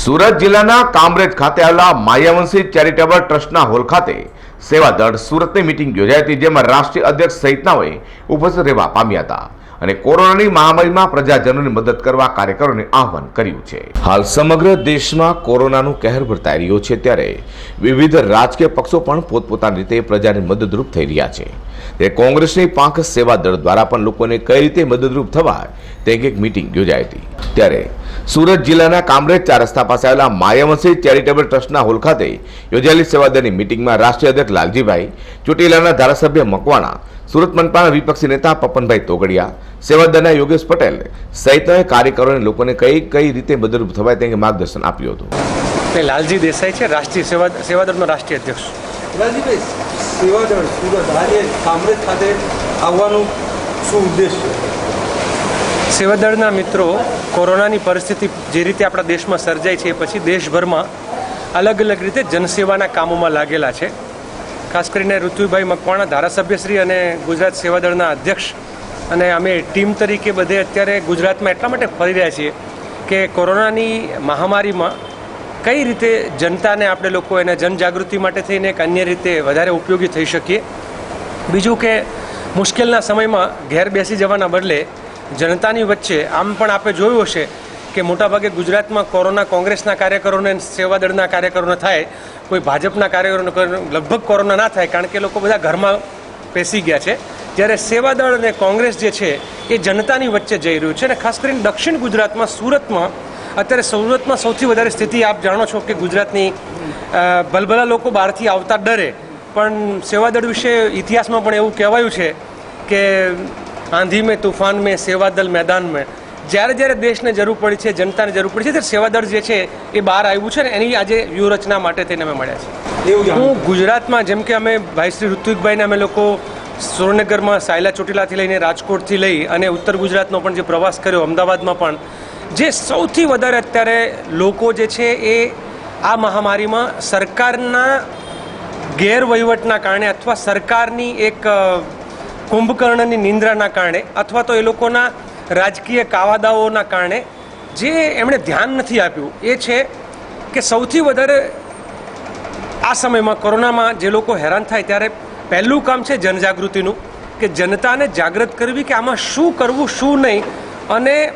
સુરત જિલ્લાના કામરેજ ખાતે આવેલા માયાવંશી ચેરિટેબલ ટ્રસ્ટના હોલ ખાતે સેવાદળ સુરતની મિટિંગ યોજાઈ હતી, જેમાં રાષ્ટ્રીય અધ્યક્ષ સહિતનાઓએ ઉપસ્થિત રહેવા પામ્યા હતા. અને કોરોનાની મહામારીમાં પ્રજાજનોની મદદ કરવા કાર્યકરોને આહવાન કર્યું છે. હાલ સમગ્ર દેશમાં કોરોનાનું કહેર વર્તાઈ રહ્યો છે ત્યારે વિવિધ રાજકીય પક્ષો પણ પોતપોતાની રીતે પ્રજાને મદદરૂપ થઈ રહ્યા છે. તે કોંગ્રેસની પાંખ સેવા દળ દ્વારા પણ લોકોને કઈ રીતે મદદરૂપ થવા તે એક મિટિંગ યોજાઈ હતી. ત્યારે સુરત જિલ્લાના કામરેજ ચાર રસ્તા પાસે આવેલા માયાવંશી ચેરિટેબલ ટ્રસ્ટના હોલ ખાતે યોજાયેલી સેવાદળની મિટિંગમાં રાષ્ટ્રીય અધ્યક્ષ લાલજીભાઈ, ચોટીલાના ધારાસભ્ય મકવાણા સુરત મનપાના વિપક્ષી નેતા પપનભાઈ તોગડિયા સેવાદળના યોગેશ પટેલ સહિતના કાર્યકરોને લોકોને કઈ કઈ રીતે મદદરૂપ થવાય તે અંગે માર્ગદર્શન આપ્યું હતું. તે લાલજી દેસાઈ છે રાષ્ટ્રીય સેવા સેવાદળનો રાષ્ટ્રીય અધ્યક્ષ. લાલજીભાઈ સેવાદળ સુરત આજે કામરેજ ખાતે આવવાનું શું ઉદ્દેશ છે? સેવાદળના મિત્રો કોરોનાની પરિસ્થિતિ જે રીતે આપણા દેશમાં સર્જાઈ છે એ પછી દેશભરમાં અલગ અલગ રીતે જનસેવાના કામોમાં લાગેલા છે. ખાસ કરીને ઋતુભાઈ મકવાણા, ધારાસભ્યશ્રી અને ગુજરાત સેવાદળના અધ્યક્ષ અને અમે ટીમ તરીકે બધે અત્યારે ગુજરાતમાં એટલા માટે ફરી રહ્યા છીએ કે કોરોનાની મહામારીમાં કઈ રીતે જનતાને આપણે લોકો એને જનજાગૃતિ માટે થઈને એક અન્ય રીતે વધારે ઉપયોગી થઈ શકીએ? બીજું કે મુશ્કેલના સમયમાં ઘેર બેસી જવાના બદલે જનતાની વચ્ચે આમ પણ આપણે જોયું હશે કે મોટાભાગે ગુજરાતમાં કોરોના કોંગ્રેસના કાર્યકરોને સેવાદળના કાર્યકરોને થાય, કોઈ ભાજપના કાર્યકરોને લગભગ કોરોના ના થાય, કારણ કે લોકો બધા ઘરમાં પેસી ગયા છે. જ્યારે સેવાદળ અને કોંગ્રેસ જે છે, એ જનતાની વચ્ચે જઈ રહ્યું છે અને ખાસ કરીને દક્ષિણ ગુજરાતમાં, સુરતમાં, અત્યારે સુરતમાં સૌથી વધારે સ્થિતિ આપ જાણો છો કે ગુજરાતની ભલભલા લોકો બહારથી આવતા ડરે. પણ સેવાદળ વિશે ઇતિહાસમાં પણ એવું કહેવાયું છે કે આંધી મેં, તુફાન મેં સેવાદળ મેદાન મેં. જ્યારે જ્યારે દેશને જરૂર પડી છે જનતાને જરૂર પડી છે ત્યારે સેવાદળ જે છે એ બહાર આવ્યું છે ને એની આજે વ્યૂહરચના માટે થઈને અમે મળ્યા એવું હું ગુજરાતમાં જેમ કે અમે ભાઈ શ્રી ઋત્વિકભાઈને અમે લોકો સુરેન્દ્રનગરમાં સાયલા ચોટીલાથી લઈને રાજકોટથી લઈ અને ઉત્તર ગુજરાતનો પણ જે પ્રવાસ કર્યો અમદાવાદમાં પણ જે સૌથી વધારે અત્યારે લોકો જે છે એ આ મહામારીમાં સરકારના ગેરવહીવટના કારણે અથવા સરકારની એક કુંભકર્ણની નિંદ્રાના કારણે અથવા તો એ લોકોના રાજકીય કાવાદાઓના કારણે જે એમણે ધ્યાન નથી આપ્યું એ છે કે સૌથી વધારે આ સમયમાં કોરોનામાં જે લોકો હેરાન થાય ત્યારે પહેલું કામ છે જનજાગૃતિનું કે જનતાને જાગૃત કરવી કે આમાં શું કરવું, શું નહીં અને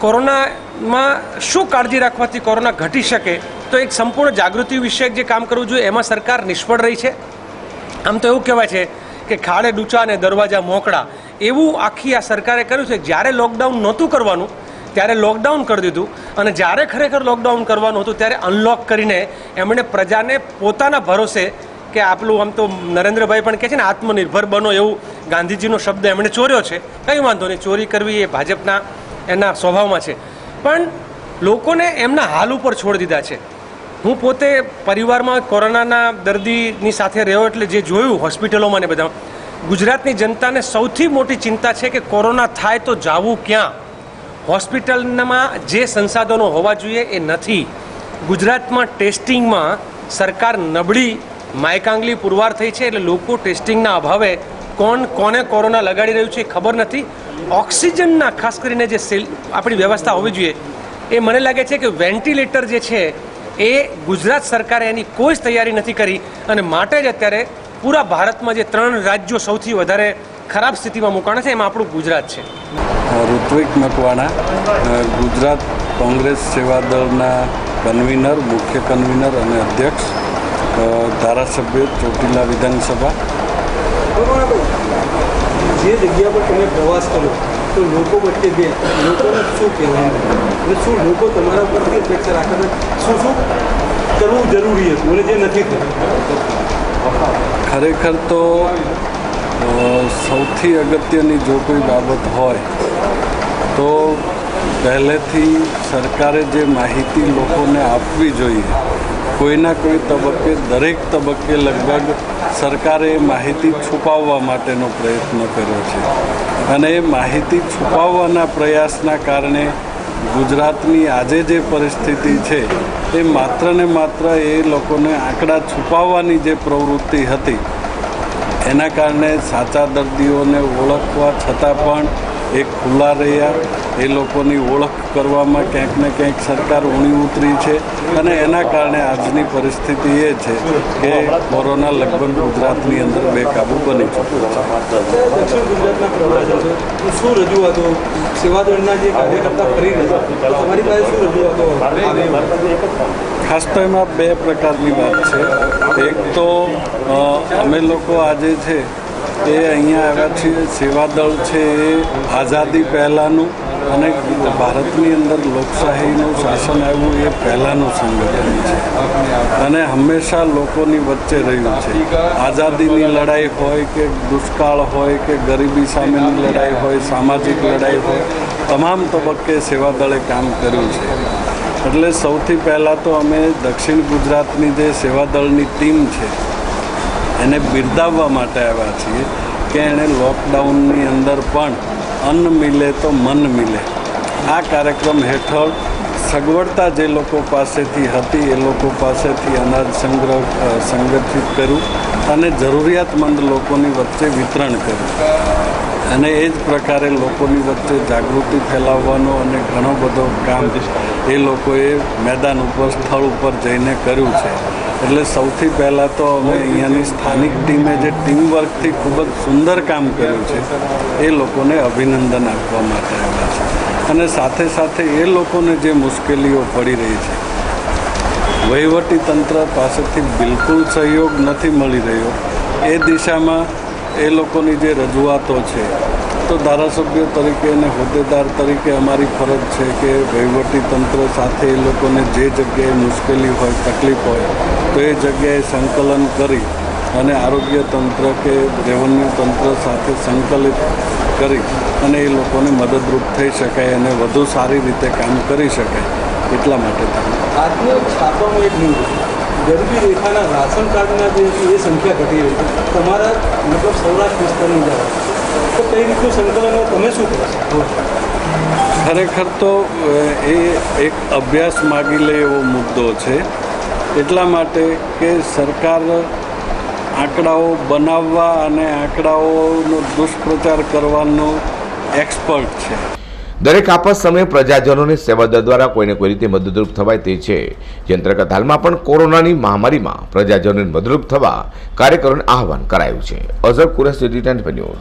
કોરોનામાં શું કાળજી રાખવાથી કોરોના ઘટી શકે તો એક સંપૂર્ણ જાગૃતિ વિષયક જે કામ કરવું જોઈએ એમાં સરકાર નિષ્ફળ રહી છે. આમ તો એવું કહેવાય છે કે ખાડે ડૂચા અને દરવાજા મોકળા એવું આખી આ સરકારે કર્યું છે. જ્યારે લોકડાઉન નહોતું કરવાનું, ત્યારે લોકડાઉન કરી દીધું. અને જ્યારે ખરેખર લોકડાઉન કરવાનું હતું, ત્યારે અનલોક કરીને એમણે પ્રજાને પોતાના ભરોસે કે આપણું આમ તો નરેન્દ્રભાઈ પણ કહે છે ને, આત્મનિર્ભર બનો એવું ગાંધીજીનો શબ્દ એમણે ચોર્યો છે. કંઈ વાંધો નહીં, ચોરી કરવી એ ભાજપના એના સ્વભાવમાં છે. પણ લોકોને એમના હાલ ઉપર છોડી દીધા છે. હું પોતે પરિવારમાં કોરોનાના દર્દીની સાથે રહ્યો એટલે જે જોયું હોસ્પિટલોમાં ને બધા ગુજરાતની જનતાને સૌથી મોટી ચિંતા છે કે કોરોના થાય તો જાવું ક્યાં? હોસ્પિટલમાં જે સંસાધનો હોવા જોઈએ એ નથી. ગુજરાતમાં ટેસ્ટિંગમાં સરકાર નબળી માયકાંગલી પુરવાર થઈ છે એટલે લોકો ટેસ્ટિંગના અભાવે કોણ કોને કોરોના લગાડી રહ્યું છે એ ખબર નથી. ઓક્સિજનના ખાસ કરીને જે સેલ આપણી વ્યવસ્થા હોવી જોઈએ, એ મને લાગે છે કે વેન્ટિલેટર જે છે એ ગુજરાત સરકારે એની કોઈ જ તૈયારી નથી કરી અને માટે જ અત્યારે પૂરા ભારતમાં જે ત્રણ રાજ્યો સૌથી વધારે ખરાબ સ્થિતિમાં મૂકવાના છે એમાં આપણું ગુજરાત છે. ઋત્વિક મકવાણા ગુજરાત કોંગ્રેસ સેવાદળના કન્વીનર મુખ્ય કન્વીનર અને અધ્યક્ષ ધારાસભ્ય ચોટીલા વિધાનસભા. જે જગ્યા પર તમે પ્રવાસ કર્યો તો લોકો વચ્ચે બે લોકોને શું કહેવાનું? અને શું લોકો તમારા પરથી અપેક્ષા રાખે છે? શું શું કરવું જરૂરી હતું? અને જે નથી થયું ખરેખર તો સૌથી અગત્યની જો કોઈ બાબત હોય, તો પહેલેથી સરકારે જે માહિતી લોકોને આપવી જોઈએ, કોઈના કોઈ તબક્કે, દરેક તબક્કે લગભગ સરકારે એ માહિતી છુપાવવા માટેનો પ્રયત્ન કર્યો છે. અને એ માહિતી છુપાવવાના પ્રયાસના કારણે ગુજરાતની આજે જે પરિસ્થિતિ છે એ માત્ર ને માત્ર એ લોકોને આંકડા છુપાવવાની જે પ્રવૃત્તિ હતી, એના કારણે સાચા દર્દીઓને ઓળખવા છતાં પણ એ ખુલ્લા રહ્યા. એ લોકોની ઓળખ કરવામાં ક્યાંક ને ક્યાંક સરકાર ઊણી ઉતરી છે અને એના કારણે આજની પરિસ્થિતિ એ છે કે કોરોના લગભગ ગુજરાતની અંદર બેકાબુ બની ચૂક્યો છે. શું રજૂઆતો? સેવાદળના જે કાર્યકર્તા ફરી રહ્યા તમારી પાસે શું રજૂઆતો ખાસ તો એમાં બે પ્રકારની વાત છે. એક તો અમે લોકો આજે છે એ અહીંયા આવ્યા છીએ સેવાદળ છે એ આઝાદી પહેલાંનું અને ભારતની અંદર લોકશાહીનું શાસન આવ્યું એ પહેલાંનું સંગઠન છે. અને હંમેશા લોકોની વચ્ચે રહ્યું છે. આઝાદીની લડાઈ હોય કે દુષ્કાળ હોય કે ગરીબી સામેની લડાઈ હોય, સામાજિક લડાઈ હોય, તમામ તબક્કે સેવાદળે કામ કર્યું છે. એટલે સૌથી પહેલાં તો અમે દક્ષિણ ગુજરાતની જે સેવાદળની ટીમ છે એને બિરદાવવા માટે આવ્યા છીએ કે એણે લોકડાઉનની અંદર પણ અન્ન મિલે તો મન મિલે. આ કાર્યક્રમ હેઠળ સગવડતા જે લોકો પાસેથી હતી એ લોકો પાસેથી અનાજ સંગ્રહ સંગઠિત કર્યું અને જરૂરિયાતમંદ લોકોની વચ્ચે વિતરણ કર્યું. અને એ જ પ્રકારે લોકોની વચ્ચે જાગૃતિ ફેલાવવાનો અને ઘણો બધો કામ એ લોકોએ મેદાન ઉપર, સ્થળ ઉપર જઈને કર્યું છે. એટલે સૌથી પહેલાં તો અમે અહીંયાની સ્થાનિક ટીમે જે ટીમવર્કથી ખૂબ જ સુંદર કામ કર્યું છે, એ લોકોને અભિનંદન આપવા માટે આવ્યા છે. અને સાથે સાથે એ લોકોને જે મુશ્કેલીઓ પડી રહી છે વહીવટી તંત્ર પાસેથી બિલકુલ સહયોગ નથી મળી રહ્યો. એ દિશામાં એ લોકોની જે રજૂઆતો છે, તો ધારાસભ્ય તરીકે અને હોદ્દેદાર તરીકે અમારી ફરજ છે કે વહીવટી તંત્ર સાથે એ લોકોને જે જગ્યાએ મુશ્કેલી હોય, તકલીફ હોય, તો એ જગ્યાએ સંકલન કરી અને આરોગ્ય તંત્ર કે રેવન્યુ તંત્ર સાથે સંકલિત કરી અને એ લોકોને મદદરૂપ થઈ શકાય અને વધુ સારી રીતે કામ કરી શકાય, એટલા માટે. આજનો છાપામાં એક ન્યૂઝ ગરીબી રેખાના રાશન કાર્ડના જે એ સંખ્યા ઘટી રહી છે તમારા મતલબ સૌરાષ્ટ્ર વિસ્તારની જાય તો કઈ રીતનું સંકલન તમે શું કરશો ખરેખર તો એ એક અભ્યાસ માગી લે એવો મુદ્દો છે. એટલા માટે કે સરકાર આંકડાઓ બનાવવા અને આંકડાઓનો દુષ્પ્રચાર કરવાનો એક્સપર્ટ છે. દરેક આપત સમયે પ્રજાજનોની સેવાદળ દ્વારા કોઈને કોઈ રીતે મદદરૂપ થવાય તે છે. જે અંતર્ગત હાલમાં પણ કોરોનાની મહામારીમાં પ્રજાજનોને મદદરૂપ થવા કાર્યકરોને આહવાન કરાયું છે. અઝર કુરેશ ન્યૂઝ.